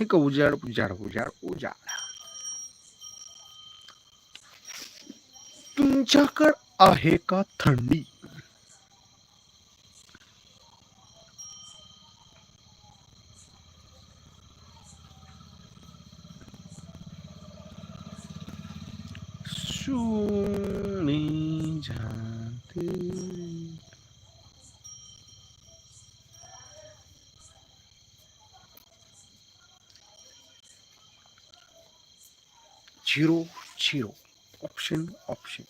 हे का उजाड उजाड उजाड उजाड तुमच्याकड आहे का थंडी? झिरो झिरो ऑप्शन ऑप्शन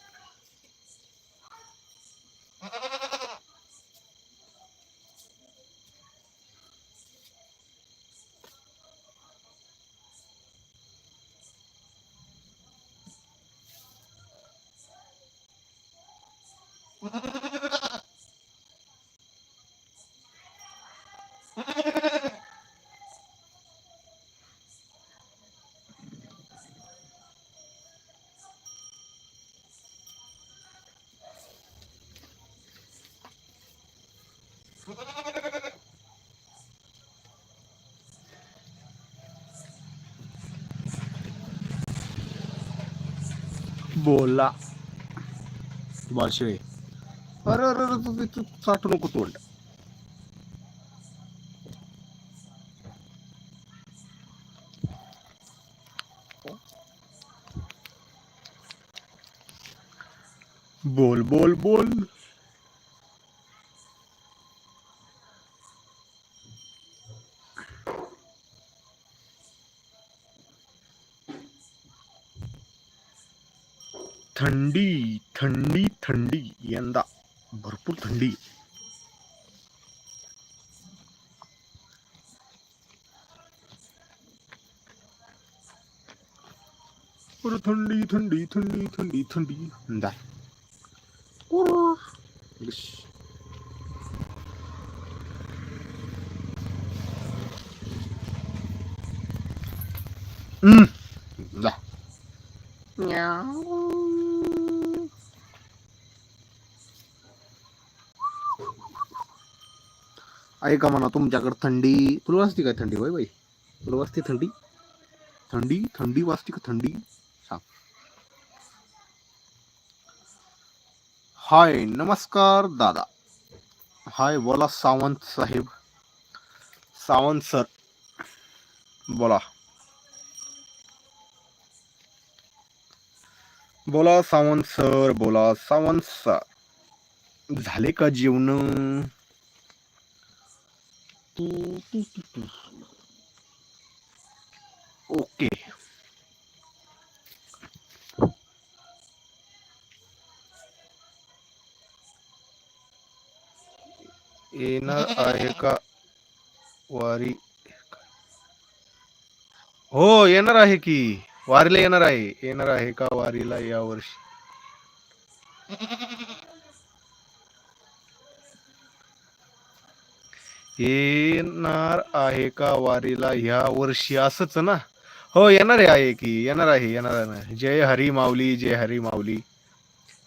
बोला बारशिळे अरे अरे अरे तू तू साठू नको तोंड बोल बोल बोल थंडी थंडी थंडी यंदा भरपूर थंडी अरे थंडी थंडी थंडी थंडी थंडी यंदा इश. आहे का म्हणा तुमच्याकडे थंडी तुला वाजते काय थंडी होय बाई? तुला वाजते थंडी? थंडी थंडी वाजते का थंडी? सांग. हाय नमस्कार दादा. हाय बोला सावंत साहेब. सावंत सर. बोला. बोला सावंत सर बोला सावंत सर. झाले का जेवण? ओके येणार आहे का वारी हो येणार आहे की वारीला येणार आहे येणार आहे का वारीला या येणार आहे का वारीला? ह्या वर्षी असंच ना? हो येणार आहे आहे की. येणार आहे येणार आहे. ना जय हरी माऊली जय हरी माऊली.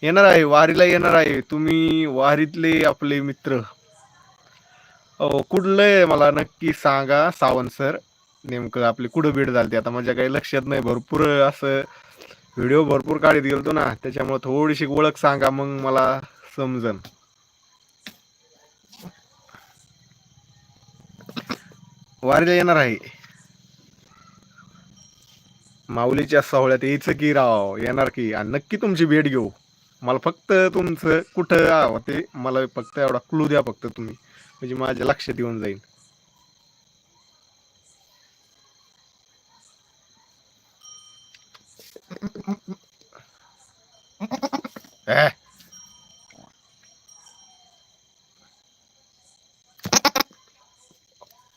येणार आहे वारीला येणार आहे. तुम्ही वारीतले आपले मित्र. हो कुठलं मला नक्की सांगा सावंत सर. नेमकं आपली कुठं भेट झाली आता माझ्या काही लक्षात नाही. भरपूर असं व्हिडिओ भरपूर काढत गेलतो ना. त्याच्यामुळे थोडीशी ओळख सांगा मग मला समजन. वारीला येणार आहे. माऊलीच्या सोहळ्यात यायचं की राव येणार की? आणि नक्की तुमची भेट घेऊ. मला फक्त तुमचं कुठं आहो ते मला फक्त एवढा क्लू द्या फक्त तुम्ही. म्हणजे माझ्या लक्षात येऊन जाईल.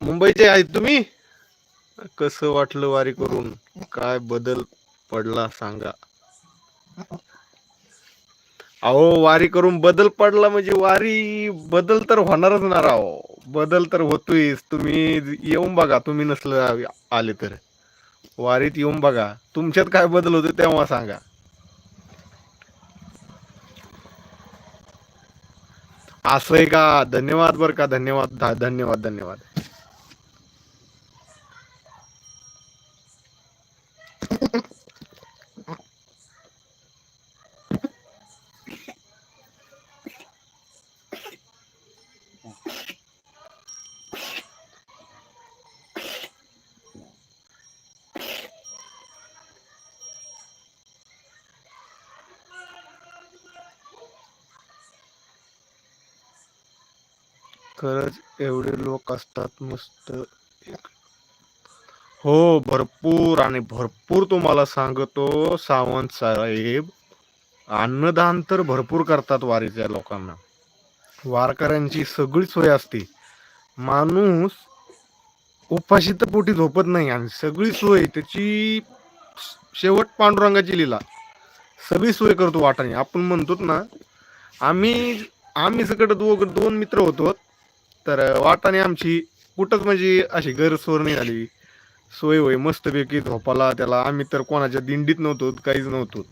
मुंबईचे आहेत तुम्ही? कसं वाटलं वारी करून? काय बदल पडला सांगा. अहो वारी करून बदल पडला म्हणजे वारी बदल तर होणारच ना राव. बदल तर होतोय तुम्ही येऊन बघा तुम्ही नसलं आले तर. वारीत येऊन बघा. तुमच्यात काय बदल होते तेव्हा सांगा. असं आहे का? धन्यवाद बर का. धन्यवाद. धन्यवाद धन्यवाद. खरंच एवढे लोक असतात मस्त. हो भरपूर आणि भरपूर तुम्हाला सांगतो सावंत साहेब. अन्नदान तर भरपूर करतात वारीच्या लोकांना. वारकऱ्यांची सगळी सोय असते. माणूस उपाशी तर पोटी झोपत नाही आणि सगळी सोय त्याची शेवट पांडुरंगाची लिला. सगळी सोय करतो वाटाने. आपण म्हणतो ना आम्ही आम्ही सगळं दो दोन मित्र होतो तर वाटाने आमची कुठंच म्हणजे अशी गैरसोर नाही झाली. सोय होय मस्तपैकी झोपाला त्याला आम्ही तर कोणाच्या दिंडीत नव्हतो काहीच नव्हतो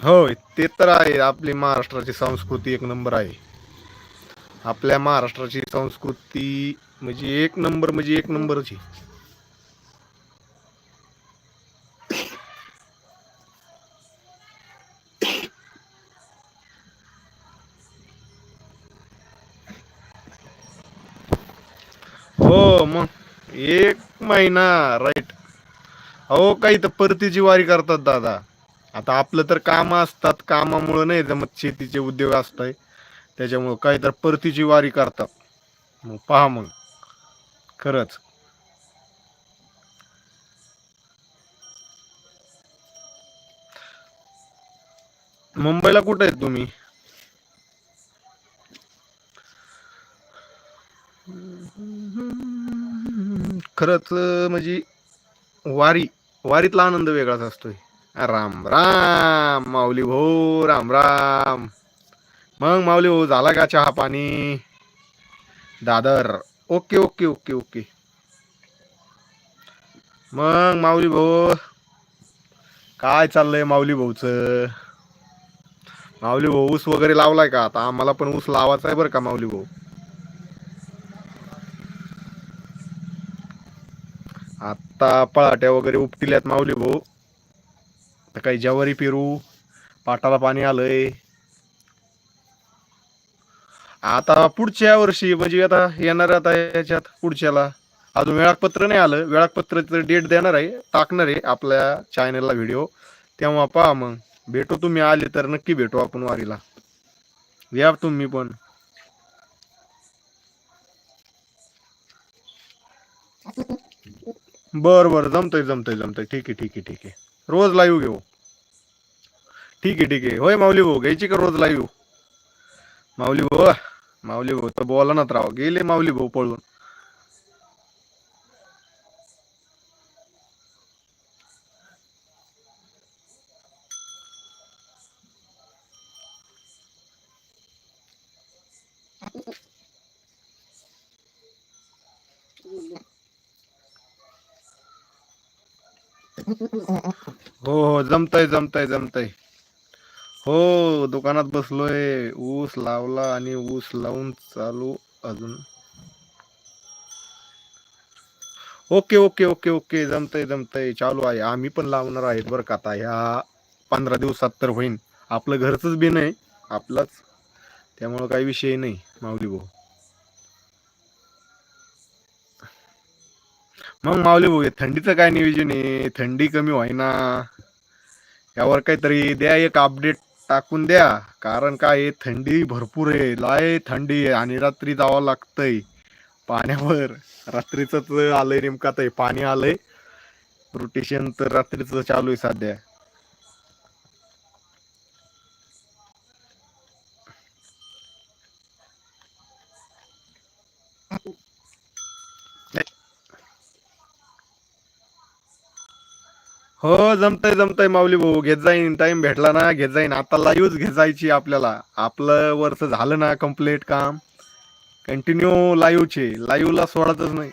होय ते तर आहे आपली महाराष्ट्राची संस्कृती एक नंबर आहे. आपल्या महाराष्ट्राची संस्कृती म्हणजे एक नंबर म्हणजे एक नंबरची मग एक महिना राईट हो काही तर परतीची वारी करतात दादा. आता आपलं तर काम असतात कामामुळं नाही जमत शेतीचे उद्योग असतात त्याच्यामुळं काही तर परतीची वारी करतात. मग पहा मग. खरंच. मुंबईला कुठे आहेत तुम्ही? खरंच म्हणजे वारी वारीतला आनंद वेगळाच असतोय. राम राम माऊली भाऊ राम राम. मग माऊली भाऊ झाला का चहा पाणी? Dadar. Okay okay okay okay. मग माऊली भाऊ काय चाललंय माऊली भाऊच? माऊली भाऊ ऊस वगैरे लावलाय का? आता आम्हाला पण ऊस लावायचा आहे बरं का माऊली भाऊ? आता पळाट्या वगैरे उपटिल्यात माऊली भाऊ. तर काही ज्वारी पेरू पाटाला पाणी आलंय. आता पुढच्या वर्षी म्हणजे आता येणार आता याच्यात पुढच्याला. अजून वेळापत्र नाही आलं. वेळापत्र डेट देणार आहे टाकणार आहे आपल्या चॅनलला व्हिडिओ तेव्हा पहा मग. भेटो तुम्ही आले तर नक्की भेटू आपण वारीला. या तुम्ही पण. बर बर. जमतंय जमतंय जमतंय. ठीक आहे ठीक आहे ठीक. आहे रोज लाईव्ह घेऊ. ठीक आहे ठीक. आहे होय माऊली भाऊ. घ्यायची का रोज लाईव्ह माऊली भाऊ माऊली भाऊ तर बोला ना राव. गेले माऊली भाऊ पळून. हो हो जमतय जमतय जमतय. हो दुकानात बसलोय. ऊस लावला आणि ऊस लावून चालू अजून. ओके ओके ओके ओके जमतय जमतय. चालू आहे. आम्ही पण लावणार आहेत बरं का आता. ह्या पंधरा दिवसात तर होईन. आपलं घरचंच बी नाही आपलंच. त्यामुळं काही विषय नाही माऊली भाऊ. मग माऊली भाऊ थंडीचं काय नियोजन आहे? थंडी कमी व्हायना. यावर काहीतरी द्या एक अपडेट टाकून द्या. कारण काय थंडी भरपूर आहे. लाय थंडी आहे आणि रात्री जावं लागतंय. पाण्यावर. रात्रीच आलंय नेमकं आता पाणी आलंय. रोटेशन तर रात्रीच चालू आहे सध्या. हो जमतंय जमतंय माऊली भाऊ. घेत जाईन टाइम भेटला ना घेत जाईन. आता लाईव्हच घेत जायची आपल्याला. आपलं वरचं झालं ना कंप्लीट काम. कंटिन्यू लाईव्हचे लाईव्हला सोडतच नाही.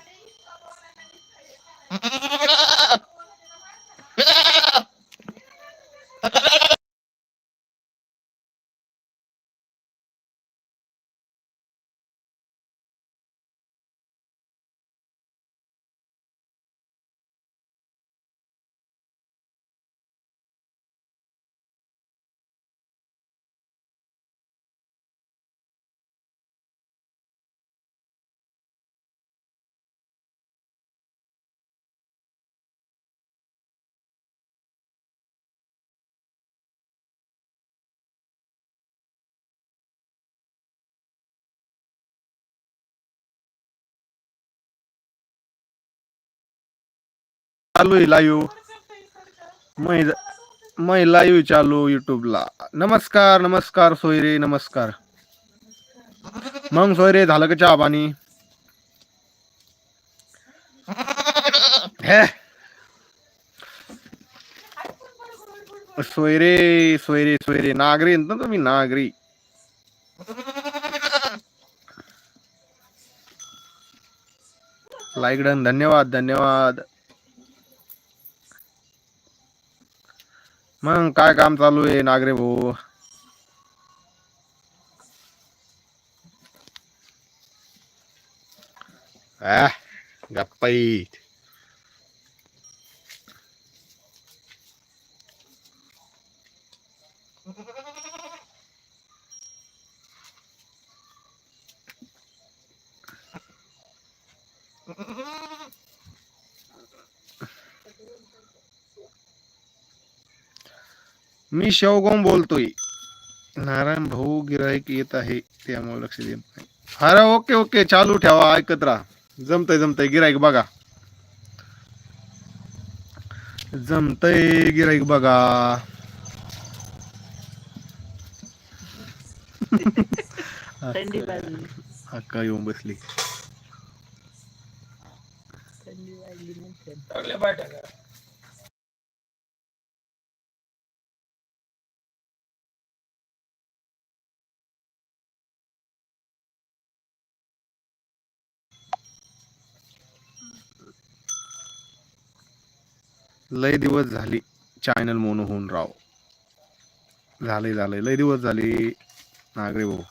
चालू आहे लाईव्ह. मै मै लाईव्ह चालू युट्यूबला. नमस्कार नमस्कार सोयरे नमस्कार. मग सोयरे झालं का चहा पाणी? सोयरे सोयरे सोयरे. नागरी ना तुम्ही नागरी. लाईक डन धन्यवाद धन्यवाद. मग काय काम चालू आहे नागरे भाऊ? आ, गप्पाई मी शेवगाव बोलतोय. नारायण भाऊ गिराईक येत आहे त्यामुळे लक्ष देत नाही. अरे ओके ओके चालू ठेवा ऐकत राहा. जमतय जमतय गिराईक बघा. जमतय गिराईक बघा. अक्का येऊन बसली. लय दिवस झाली चॅनल मोनो होऊन राव. झाले झालंय लय दिवस झाले नागरे भाऊ.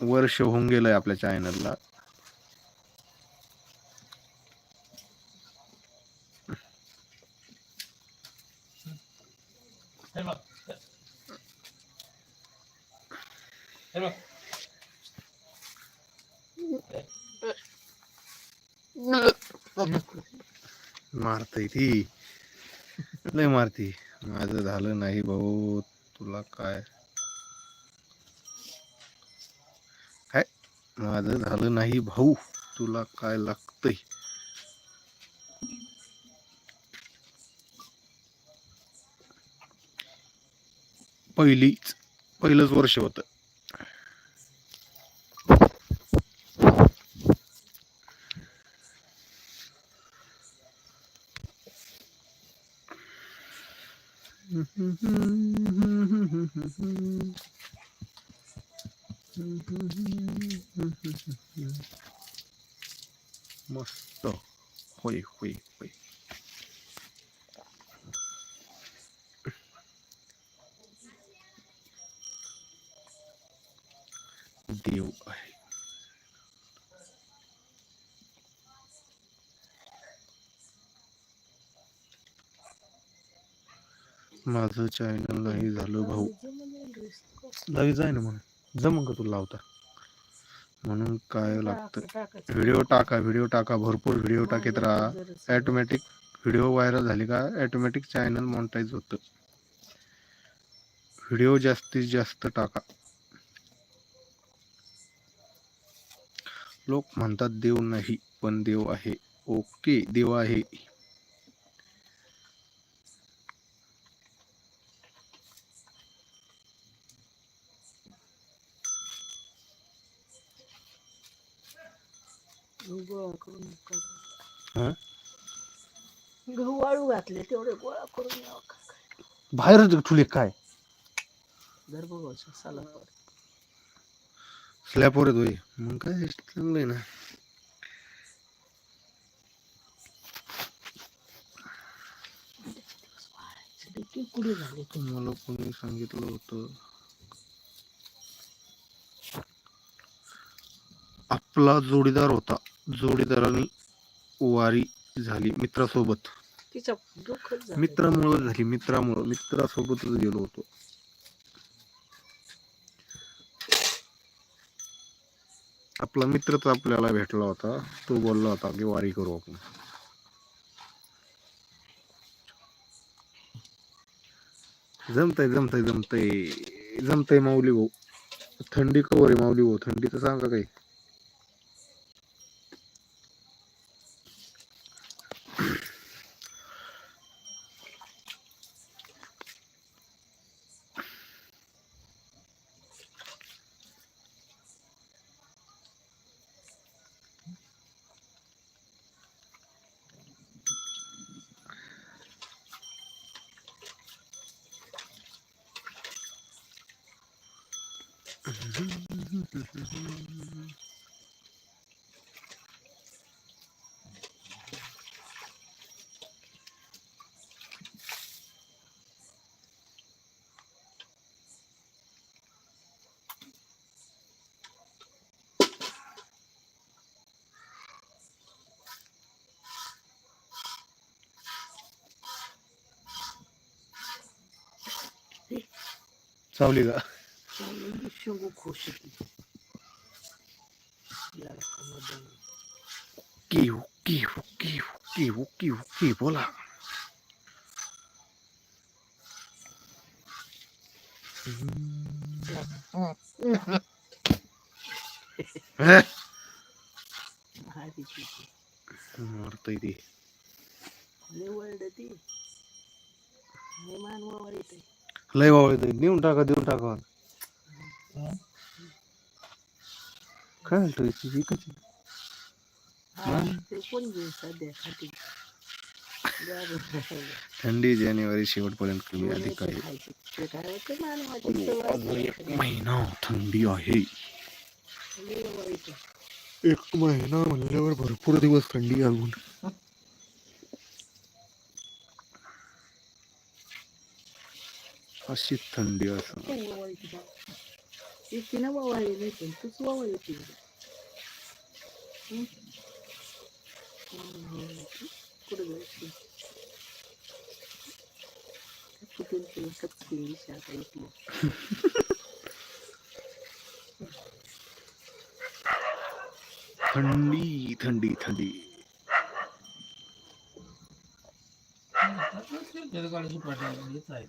वर्ष होऊन गेलंय आपल्या चॅनलला मारतय ती. लय मारती. माझं झालं नाही भाऊ. तुला काय? काय? माझं झालं नाही भाऊ. तुला काय लागतंय? पहिलीच पहिलंच वर्ष होतं. मस्त होय होय होय माझं चॅनल नाही झालं भाऊ. लगेच जाय ना म्हणून जम का तुला लावता. म्हणून काय लागतं? व्हिडिओ टाका व्हिडिओ टाका भरपूर व्हिडिओ टाकेत राहा. ॲटोमॅटिक व्हिडिओ व्हायरल झाली का ॲटोमॅटिक चॅनल मॉनिटाईज होतं. व्हिडिओ जास्तीत जास्त टाका. लोक म्हणतात देव नाही पण देव आहे. ओके देव आहे. गोळा करून? गहू वाळू घातले तेवढे गोळा करून यावं का काय? बाहेरच ठुले काय? बघायचं स्लॅपवर मग काय चांगलं आहे ना? कुठे झाले मला कोणी सांगितलं होतं? आपला जोडीदार होता. जोडीदाराने वारी झाली मित्रासोबत. तिचा दुःखच झालं. मित्रामुळं झाली मित्रामुळं मित्रासोबतच गेलो होतो. आपला मित्रच आपल्याला भेटला होता तो बोलला होता की वारी करू आपण. जमतय जमतय जमतय. जमतय माऊली भाऊ. थंडी कवर आहे माऊली भाऊ थंडी तर सांगा काही. चावली का चांगली शेंगू खुश होती लाडकामध्ये. किव किव किव किव किव किव बोला. मारतय ते लय येते वावळ देऊन टाका देऊन टाका. काय म्हणतो याची विकायची हा, ते कोण घेईल सध्या खाती द्या बरं. थंडी जानेवारी शेवटपर्यंत कमी अधिक आहे. महिना थंडी आहे. एक महिना म्हणल्यावर भरपूर दिवस थंडी अजून अशी थंडी असं नाही पण तूच. हं? कोण वळली? कुठं जायचं? कुठून ते एकच केली शाखा इथली. थंडी थंडी थंडी जळगावची पाठवली येत आहे